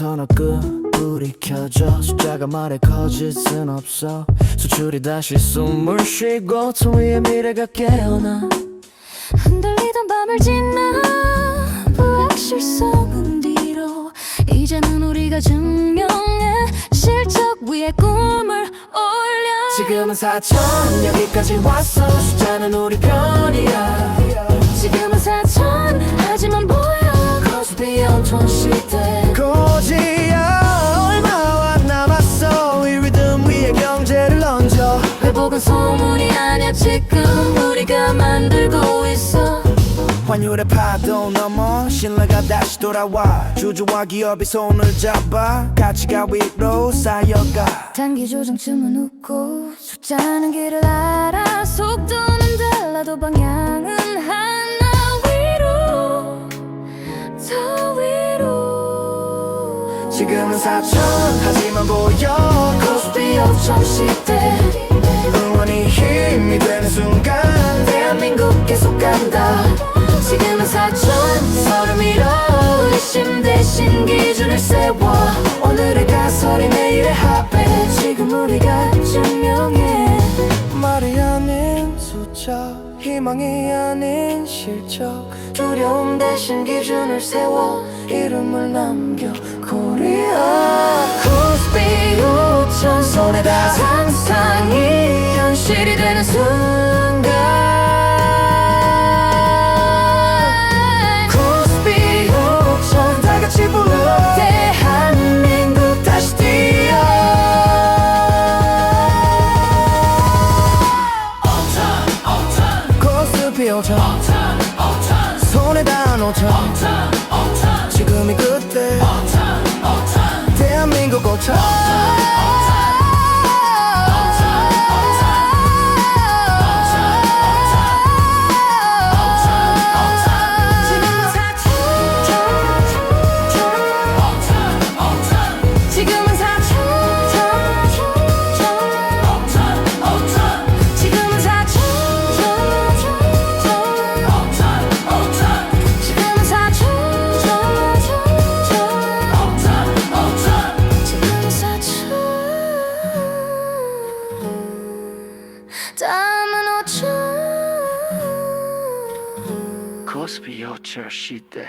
서너 끄불이 켜져 숫자가 말해 거짓은 없어. 수출이 다시 숨을 쉬고 통위의 미래가 깨어나. 흔들리던 밤을 지나 부합실성은 뒤로. 이제는 우리가 증명해 실적 위에 꿈을 올려. 지금은 4천 여기까지 왔어. 숫자는 우리 편이야. 지금은 4천 하지만 보여 Cause we on 20 소문이 아니야 지금 우리가 만들고 있어. 환율의 파도 넘어 신뢰가 다시 돌아와. 주주와 기업이 손을 잡아. 가치가 위로 쌓여가. 단기 조정쯤은 웃고 숫자는 길을 알아. 속도는 달라도 방향은 하나 위로. 더 위로. 지금은 4천 하지만 보여. 코스피 5천 시대 응원이 힘이 되는 순간 대한민국 계속 간다. 지금은 사천 서로 밀어 의심 대신 기준을 세워. 오늘의 가설이 내일의 합해. 지금 우리가 증명해. 말이 아닌 숫자 희망이 아닌 실적. 두려움 대신 기준을 세워. 이름을 남겨 코리아. 코스피 5천 손에다 현실이 되는 순간. 코스피 5천 다 같이 불러. 대한민국 다시 뛰어. 코스피 5천 손에 단 5천 지금이 지금은 사천 지금은 사천 지금은 사천 지금은 사천 다음은 오천 코스피 5천 시대